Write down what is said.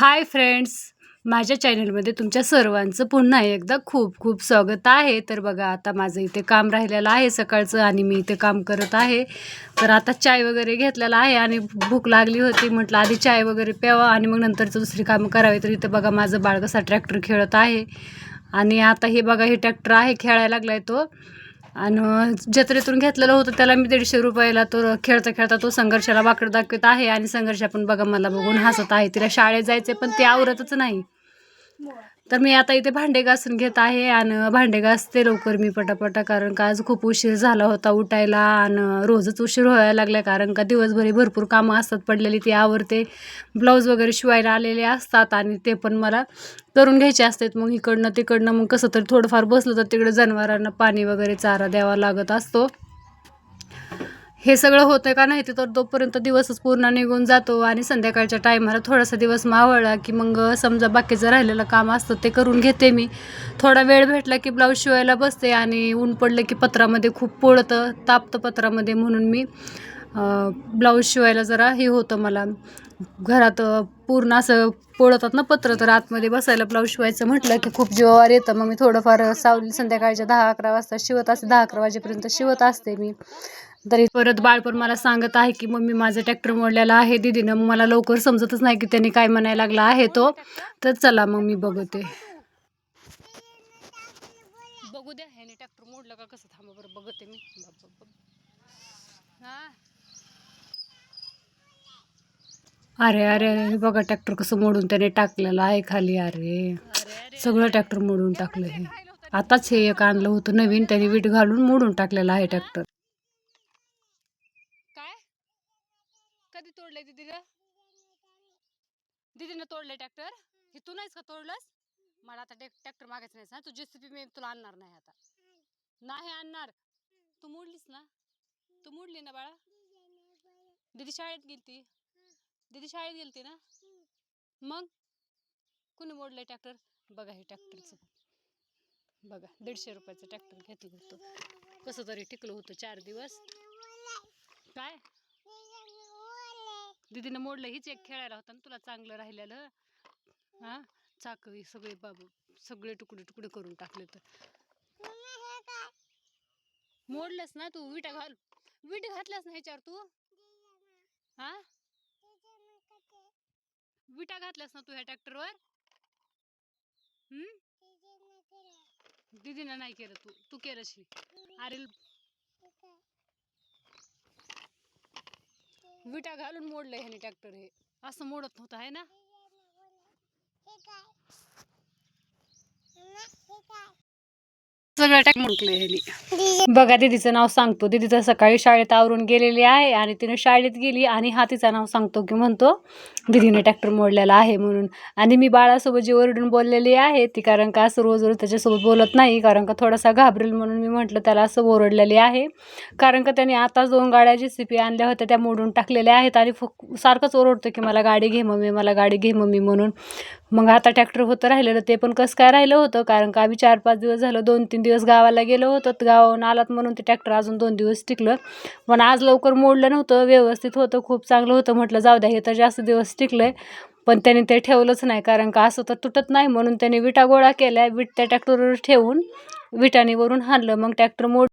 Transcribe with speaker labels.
Speaker 1: Hi friends माझ्या चॅनलमध्ये तुमच्या सर्वांचं पुन्हा एकदा खूप खूप स्वागत आहे. तर बघा आता माझं इथे काम राहिलेलं आहे सकाळचं आणि मी इथे काम करत आहे. तर आता चाय वगैरे घेतलेला आहे आणि भूक लागली होती. म्हटलं आधी चाय वगैरे प्यावा आणि मग नंतरचं दुसरी कामं करावी. तर इथं बघा माझं बाळ कसा ट्रॅक्टर खेळत आहे. आणि आता हे बघा हे ट्रॅक्टर आहे खेळायला लागला आहे तो. आणि जत्रेतून घेतलेलं होतं त्याला मी दीडशे रुपयाला तो खेळता खेळता तो संघर्षाला वाकड दाखवत आहे आणि संघर्ष पण बघा मला बघून हसत आहे. तिला शाळेत जायचे पण ते आवरतच नाही. तर मी आता इथे भांडे घासून घेत आहे आणि भांडे घासते लवकर मी पटापटा कारण का आज खूप उशीर झाला होता उठायला आणि रोजच उशीर व्हायला लागला कारण का दिवसभरी भरपूर कामं असतात पडलेली ती आवरते. ब्लाऊज वगैरे शिवायला आलेले असतात आणि ते पण मला करून घ्यायचे असतात. मग इकडनं तिकडनं मग कसं तरी थोडंफार बसलं तर तिकडे जनावरांना पाणी वगैरे चारा द्यावा लागत असतो. हे सगळं होतं का नाही ते तर तोपर्यंत दिवसच पूर्ण निघून जातो आणि संध्याकाळच्या टायमाला थोडासा दिवस मावळला की मग समजा बाकीचं राहिलेलं काम असतं ते करून घेते मी. थोडा वेळ भेटला की ब्लाऊज शिवायला बसते आणि ऊन पडलं की पत्रामध्ये खूप पोळतं तापतं पत्रामध्ये म्हणून मी ब्लाऊज शिवायला जरा हे होतं मला. घरात पूर्ण असं पोळतात ना पत्र तर आतमध्ये बसायला ब्लाऊज शिवायचं म्हटलं की खूप जीवावर येतं. मग मी थोडंफार सावली संध्याकाळच्या दहा अकरा वाजता शिवत असते दहा अकरा वाजेपर्यंत शिवत असते मी. तरी परत बाळ पण मला सांगत आहे की मम्मी माझं ट्रॅक्टर मोडलेला आहे. दिदीनं मग मला लवकर समजतच नाही की त्याने काय म्हणायला लागला आहे तो. तर चला मग मी बघते. बघू द्या ह्याने ट्रॅक्टर मोडलं का कसं थांबा बरं बघते मी. हा. अरे अरे अरे बघा ट्रॅक्टर कसं मोडून त्याने टाकलेलं आहे खाली अरे. सगळं ट्रॅक्टर मोडून टाकलं हे. आताच हे एक आणलं होतं नवीन त्याने वीट घालून मोडून टाकलेलं आहे ट्रॅक्टर काय कधी तोडलंय दीदीला दीदीनं तोडलंय ट्रॅक्टर? हे तू नाहीस का तोडलंस? मला आता ट्रॅक्टर मागायचं नाही ना तू जेसीबी मी तुला आणणार नाही आता. नाही आणणार? तू मोडलीस ना? तू मोडली ना बाळा? दीदी शाळेत गेलती. दीदी शाळेत गेलती ना? मग? कुणी मोडलंय ट्रॅक्टर? बघा हे ट्रॅक्टरचं. बघा दीडशे रुपयाचं ट्रॅक्टर घेतलं होतं. कसं तरी टिकलं होतं चार दिवस. काय? दीदीनं मोडलं हीच एक खेळायला होता ना तुला चांगलं राहिलेलं? हा? चाक हे सगळे बाबू सगळे तुकडे तुकडे करून टाकले तर. मोडलंस ना तू विटा घाल. विट घातल्यास ना ह्याच्यावर तू? हा? विटा घातल्यास ना तू ह्या ट्रॅक्टरवर? हम्म दीदीनं नाही केलं तू तू केलंशी अरे विटा घालून मोडलंय ह्याने ट्रॅक्टर हे. असं मोडत नव्हतं आहे ना? सगळं म्हटलं बघा दीदीचं नाव सांगतो. दीदीचं सकाळी शाळेत आवरून गेलेली आहे आणि तिने शाळेत गेली आणि हा तिचं नाव सांगतो की म्हणतो दीदीने ट्रॅक्टर मोडलेला आहे म्हणून. आणि मी बाळासोबत जी ओरडून बोललेली आहे ती कारण का असं रोज रोज त्याच्यासोबत बोलत नाही कारण का थोडासा घाबरेल म्हणून मी म्हटलं त्याला असं ओरडलेली आहे. कारण का त्याने आताच दोन गाड्या जी सी पी आणल्या होत्या त्या मोडून टाकलेल्या आहेत आणि फक सारखंच ओरडतो की मला गाडी घे मम्मी मला गाडी घे मम्मी म्हणून. मग आता ट्रॅक्टर होतं राहिलेलं ते पण कसं काय राहिलं होतं? कारण का आम्ही चार पाच दिवस झालं दोन तीन दिवस गावाला गेलो होतो गावाहून आलात म्हणून ते ट्रॅक्टर अजून दोन दिवस टिकलं. पण आज लवकर मोडलं नव्हतं व्यवस्थित होतं खूप चांगलं होतं. म्हटलं जाऊ द्या हे तर जास्त दिवस टिकलं आहे पण त्याने ते ठेवलंच नाही कारण का असं तर तुटत नाही म्हणून त्याने विटा गोळा केल्या विट त्या ट्रॅक्टरवर ठेवून विटाने वरून हाणलं. मग ट्रॅक्टर मोड